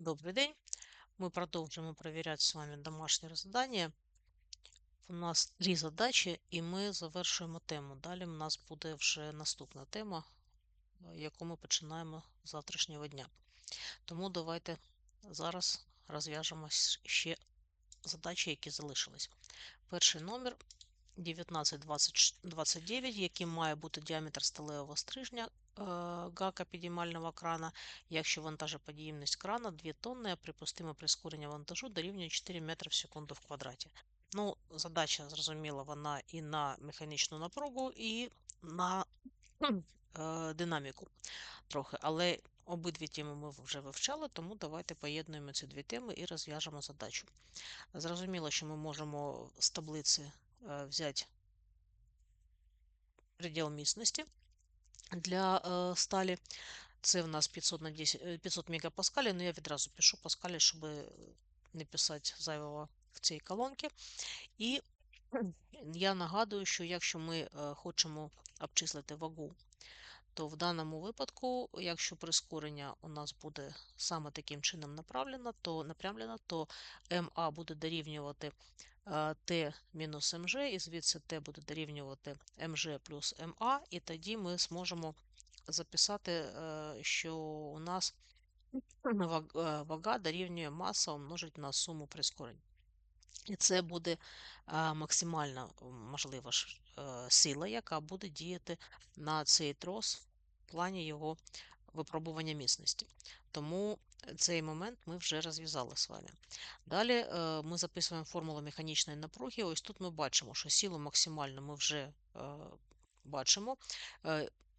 Добрий день. Ми продовжуємо перевіряти з вами домашнє завдання. У нас три задачі, і ми завершуємо тему. Далі у нас буде вже наступна тема, е, яку ми починаємо з завтрашнього дня. Тому давайте зараз розв'яжемо ще задачі, які залишились. Перший номер 1929, яким має бути діаметр сталевого стрижня е, гака підіймального крана, якщо вантажоподіємність крана 2 тонни, а припустиме прискорення вантажу дорівнює 4 метри в секунду в квадраті. Ну, задача, зрозуміла, вона і на механічну напругу, і на е, динаміку трохи. Але обидві теми ми вже вивчали, тому давайте поєднуємо ці дві теми і розв'яжемо задачу. Зрозуміло, що ми можемо з таблиці е, взяти предел міцності для е, сталі. Це в нас 500 на 10, е, 500 мегапаскалів, але я відразу пишу паскалі, щоб не писати зайвого в цій колонці. І я нагадую, що якщо ми е, хочемо обчислити вагу, то в даному випадку, якщо прискорення у нас буде саме таким чином направлено, то напрямлено, то МА буде дорівнювати Т мінус МЖ, і звідси Т буде дорівнювати МЖ плюс МА, і тоді ми зможемо записати, е, що у нас е, вага дорівнює маса умножить на суму прискорень. І це буде а, максимальна можлива е, сила, яка буде діяти на цей трос в плані його випробування міцності. Тому цей момент ми вже розв'язали з вами. Далі е, ми записуємо формулу механічної напруги. Ось тут ми бачимо, що силу максимальну ми вже е, бачимо.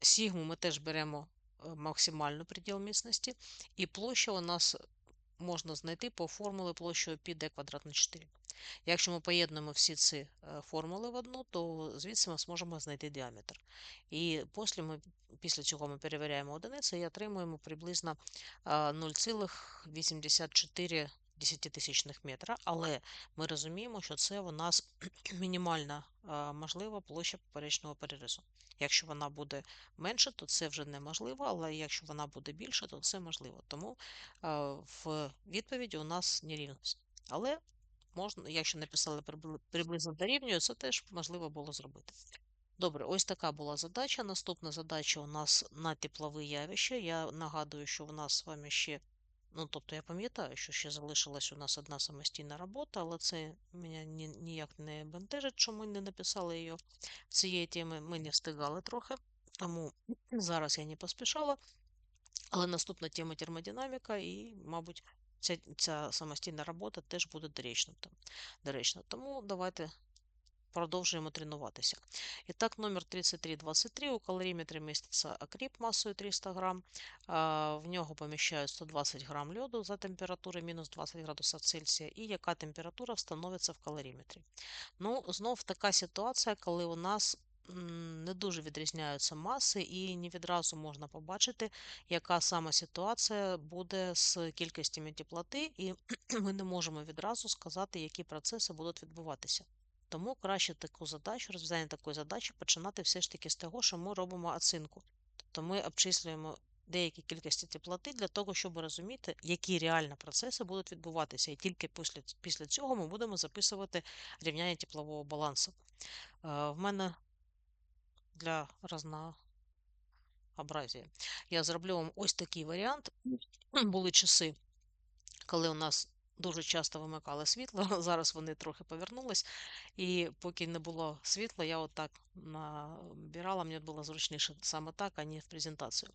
Сігму ми теж беремо максимальну приділ міцності, і площа у нас можна знайти по формулі площею π d квадрат на 4. Якщо ми поєднуємо всі ці е, формули в одну, то звідси ми зможемо знайти діаметр. І після, ми, після цього ми перевіряємо одиниці і отримуємо приблизно 0,84 десятитисячних метра, але ми розуміємо, що це у нас мінімальна можлива площа поперечного перерізу. Якщо вона буде менше, то це вже неможливо, але якщо вона буде більше, то це можливо. Тому в відповіді у нас нерівність. Але можна, якщо написали приблизно дорівнює, це теж можливо було зробити. Добре, ось така була задача. Наступна задача у нас на теплове явище. Я нагадую, що в нас з вами ще, ну тобто я пам'ятаю, що ще залишилась у нас одна самостійна робота, але це мене ні- ніяк не бентежить, що ми не написали її цієї теми. Ми не встигали трохи, тому зараз я не поспішала. Але наступна тема термодинаміка, і, мабуть, ця, ця самостійна робота теж буде доречна. Тому давайте продовжуємо тренуватися. І так, номер 3323 у калоріметрі міститься акріп масою 300 грам. В нього поміщають 120 грам льоду за температури мінус 20 градусів Цельсія. І яка температура встановиться в калоріметрі. Ну, знов така ситуація, коли у нас не дуже відрізняються маси, і не відразу можна побачити, яка саме ситуація буде з кількістю теплоти, і ми не можемо відразу сказати, які процеси будуть відбуватися. Тому краще таку задачу, розв'язання такої задачі починати все ж таки з того, що ми робимо оцінку. Тобто ми обчислюємо деякі кількості теплоти для того, щоб розуміти, які реально процеси будуть відбуватися. І тільки після, після цього ми будемо записувати рівняння теплового балансу. Е, В мене для разнообразія. Я зроблю вам ось такий варіант. Були часи, коли у нас дуже часто вимикали світло. Зараз вони трохи повернулись. І поки не було світла, я отак набирала, мені було зручніше саме так, а не в презентацію.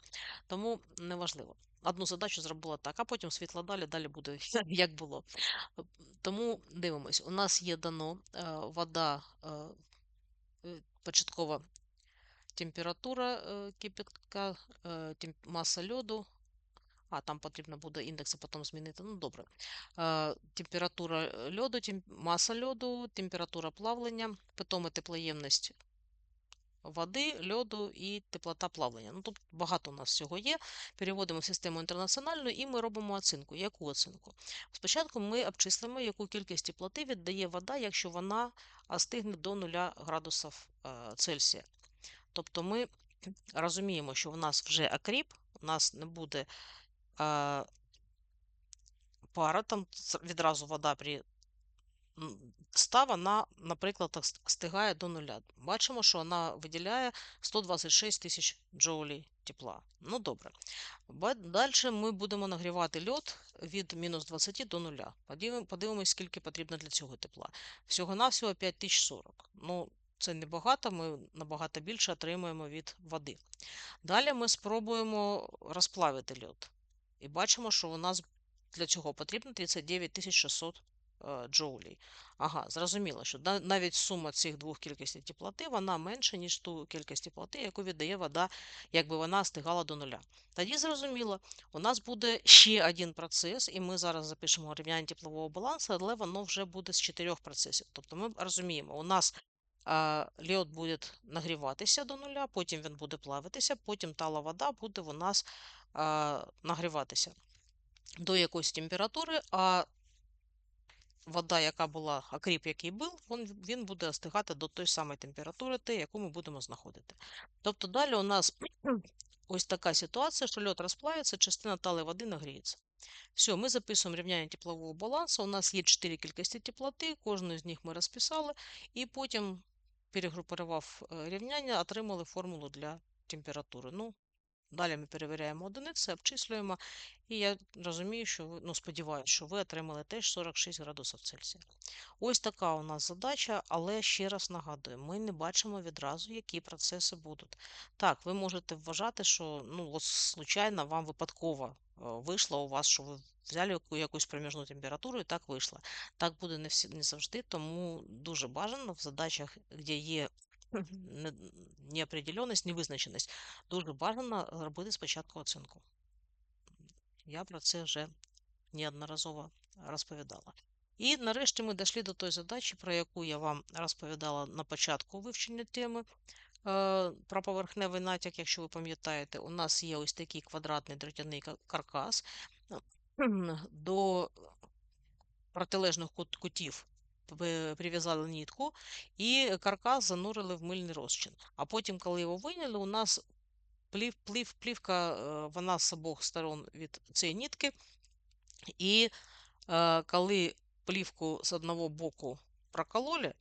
Тому неважливо. Одну задачу зробила так, а потім світло далі, далі буде як було. Тому дивимось, у нас є дано е, вода, е, е, початкова температура кипятка, маса льоду. А, там потрібно буде індекси потім змінити. Ну, добре. Е, температура льоду, маса льоду, температура плавлення, питома теплоємність води, льоду і теплота плавлення. Ну, тут багато у нас всього є. Переводимо в систему інтернаціональну і ми робимо оцінку. Яку оцінку? Спочатку ми обчислимо, яку кількість теплоти віддає вода, якщо вона остигне до 0 градусів е, Цельсія. Тобто ми розуміємо, що в нас вже акріп, у нас не буде пара, там відразу вода при 100, вона, наприклад, так стигає до нуля. Бачимо, що вона виділяє 126 тисяч джоулей тепла. Ну, добре. Далі ми будемо нагрівати льод від мінус 20 до нуля. Подивимось, скільки потрібно для цього тепла. Всього-навсього 5040. Ну, це небагато, ми набагато більше отримуємо від води. Далі ми спробуємо розплавити льод. І бачимо, що у нас для цього потрібно 39 600 е, джоулей. Ага, зрозуміло, що навіть сума цих двох кількостей теплоти вона менша, ніж ту кількість теплоти, яку віддає вода, якби вона стигала до нуля. Тоді зрозуміло, у нас буде ще один процес, і ми зараз запишемо рівняння теплового балансу, але воно вже буде з чотирьох процесів. Тобто ми розуміємо, у нас а, льод буде нагріватися до нуля, потім він буде плавитися, потім тала вода буде у нас нагріватися до якоїсь температури, а вода, яка була, окріп, який був, він, буде остигати до тої самої температури, те, яку ми будемо знаходити. Тобто далі у нас ось така ситуація, що льод розплавиться, частина тали води нагріється. Все, ми записуємо рівняння теплового балансу. У нас є 4 кількості теплоти, кожну з них ми розписали, і потім, перегрупував е, рівняння, отримали формулу для температури. Ну, Далі ми перевіряємо одиниці, обчислюємо, і я розумію, що ну, сподіваюся, що ви отримали теж 46 градусів Цельсія. Ось така у нас задача, але ще раз нагадую, ми не бачимо відразу, які процеси будуть. Так, ви можете вважати, що ну, случайно вам випадково е, вийшло у вас, що ви взяли якусь проміжну температуру і так вийшло. Так буде не, всі, не завжди, тому дуже бажано в задачах, де є неопределеність, невизначеність, дуже бажано робити спочатку оцінку. Я про це вже неодноразово розповідала. І нарешті ми дійшли до тої задачі, про яку я вам розповідала на початку вивчення теми. е, Про поверхневий натяк, якщо ви пам'ятаєте, у нас є ось такий квадратний дротяний каркас. До протилежних кутів прив'язали нитку і каркас занурили в мильний розчин. А потім, коли його вийняли, у нас плів, плів, плівка, е, вона з обох сторон від цієї нитки. І е, коли плівку з одного боку прокололи,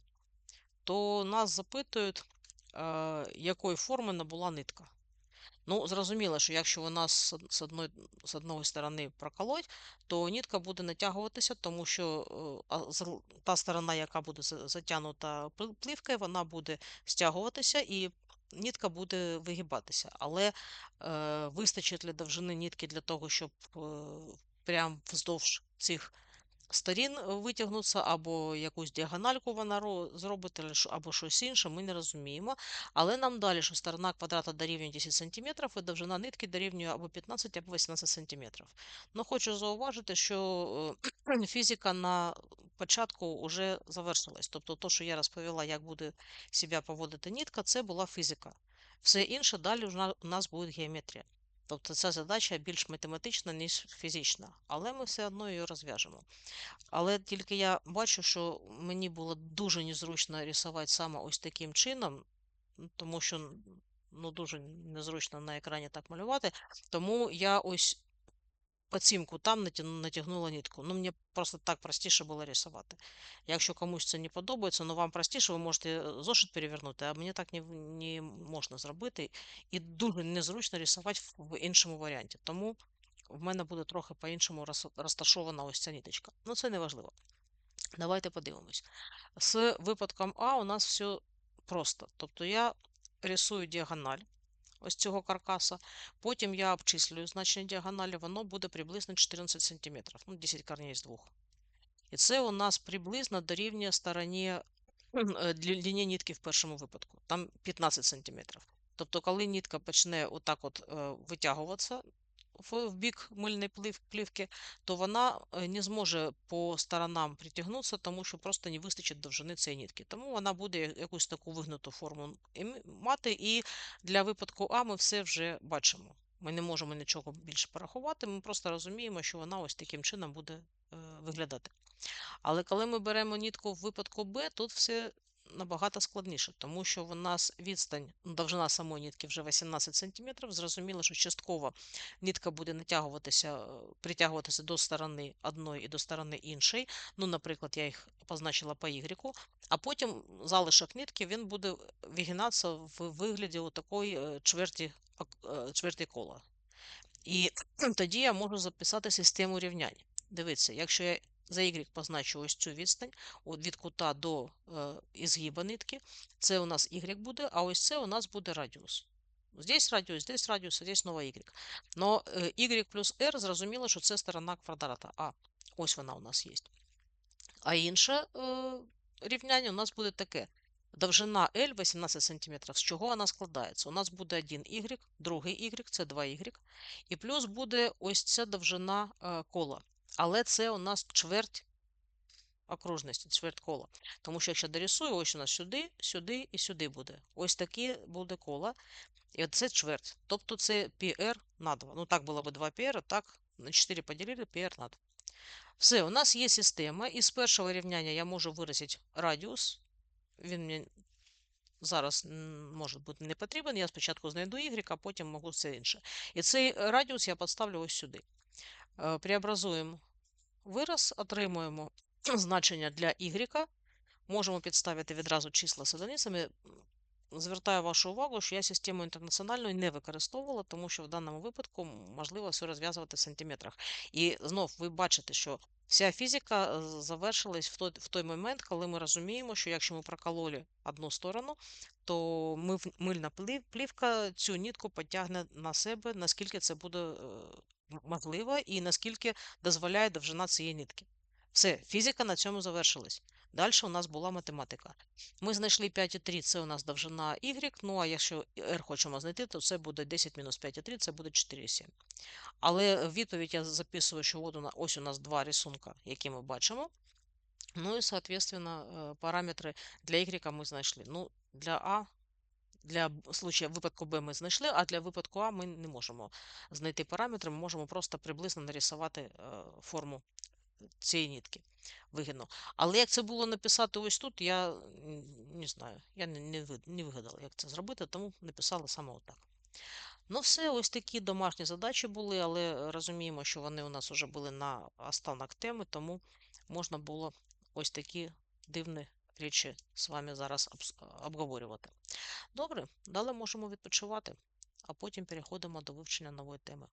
то нас запитують, е, якої форми набула нитка. Ну, зрозуміло, що якщо вона з, з, одної, з одної сторони проколоть, то нитка буде натягуватися, тому що е, та сторона, яка буде затягнута плівкою, вона буде стягуватися і нитка буде вигибатися. Але е, вистачить ли довжини нитки для того, щоб е, прям вздовж цих сторін е, витягнуться, або якусь діагональку вона ро- зробить, або щось інше, ми не розуміємо. Але нам далі, що сторона квадрата дорівнює 10 см, і довжина нитки дорівнює або 15, або 18 см. Ну, хочу зауважити, що е, фізика на початку вже завершилась. Тобто, то, що я розповіла, як буде себе поводити нитка, це була фізика. Все інше далі у нас буде геометрія. Тобто ця задача більш математична, ніж фізична, але ми все одно її розв'яжемо. Але тільки я бачу, що мені було дуже незручно рисувати саме ось таким чином, тому що ну, дуже незручно на екрані так малювати. Тому я ось кутам натягну- натягнула нитку. Ну, мені просто так простіше було рисувати. Якщо комусь це не подобається, ну вам простіше, ви можете е, зошит перевернути, а мені так не, не можна зробити. І дуже незручно рисувати в іншому варіанті. Тому в мене буде трохи по-іншому розташована ось ця ниточка. Ну, це не важливо. Давайте подивимось. З випадком А у нас все просто. Тобто я рисую діагональ ось цього каркаса, потім я обчислюю значення діагоналі, воно буде приблизно 14 см, ну 10 корней з 2. І це у нас приблизно дорівнює стороні е, длині нитки в першому випадку, там 15 см. Тобто, коли нітка почне отак от е, витягуватися в, бік мильної плівки, то вона е, не зможе по сторонам притягнутися, тому що просто не вистачить довжини цієї нитки. Тому вона буде якусь таку вигнуту форму мати, і для випадку А ми все вже бачимо. Ми не можемо нічого більше порахувати, ми просто розуміємо, що вона ось таким чином буде е, виглядати. Але коли ми беремо нітку в випадку Б, тут все набагато складніше, тому що в нас відстань, ну, довжина самої нитки вже 18 см. Зрозуміло, що частково нитка буде натягуватися, е, притягуватися до сторони одної і до сторони іншої. Ну, наприклад, я їх позначила по Y, а потім залишок нитки він буде вигинатися в вигляді такої е, чверті, е, чверті кола. І тоді я можу записати систему рівнянь. Дивіться, якщо я за Y позначу ось цю відстань від кута до е, ізгиба нитки, це у нас Y буде, а ось це у нас буде радіус. Здесь радіус, здесь радіус, а здесь знову Y. Но е, Y плюс R зрозуміло, що це сторона квадрата. А, ось вона у нас є. А інше е, рівняння у нас буде таке. Довжина L 18 см. З чого вона складається? У нас буде один Y, другий Y, це 2Y, і плюс буде ось ця довжина кола. Але це у нас чверть окружності, чверть кола. Тому що якщо дорисую, ось у нас сюди, сюди і сюди буде. Ось таке буде коло. І це чверть. Тобто це PR на 2. Ну так було б 2 PR, так на 4 поділили PR на 2. Все, у нас є система, і з першого рівняння я можу виразити радіус. Він мені зараз може бути не потрібен. Я спочатку знайду y, а потім можу все інше. І цей радіус я підставлю ось сюди. Е, Преобразуємо вираз, отримуємо значення для y. Можемо підставити відразу числа з одиницями. Звертаю вашу увагу, що я систему інтернаціональну не використовувала, тому що в даному випадку можливо все розв'язувати в сантиметрах. І знов ви бачите, що вся фізика е, завершилась в той, в той момент, коли ми розуміємо, що якщо ми прокололи одну сторону, то мильна плівка цю нітку потягне на себе, наскільки це буде м- можливо, і наскільки дозволяє довжина цієї нитки. Все, фізика на цьому завершилась. Далі у нас була математика. Ми знайшли 5,3, це у нас довжина y, ну а якщо r хочемо знайти, то це буде 10 мінус 5,3, це буде 4,7. Але відповідь я записую, що от у нас, ось у нас два рисунка, які ми бачимо. Ну і, соответственно, е, параметри для y ми знайшли. Ну, для А, для случая випадку Б ми знайшли, а для випадку А ми не можемо знайти параметри, ми можемо просто приблизно нарисувати е, форму цієї нитки вигідно. Але як це було написати ось тут, я не знаю. Я не вигадала, як це зробити, тому написала саме отак. Ну, все, ось такі домашні задачі були, але розуміємо, що вони у нас вже були на останок теми, тому можна було ось такі дивні речі з вами зараз обговорювати. Добре, далі можемо відпочивати, а потім переходимо до вивчення нової теми.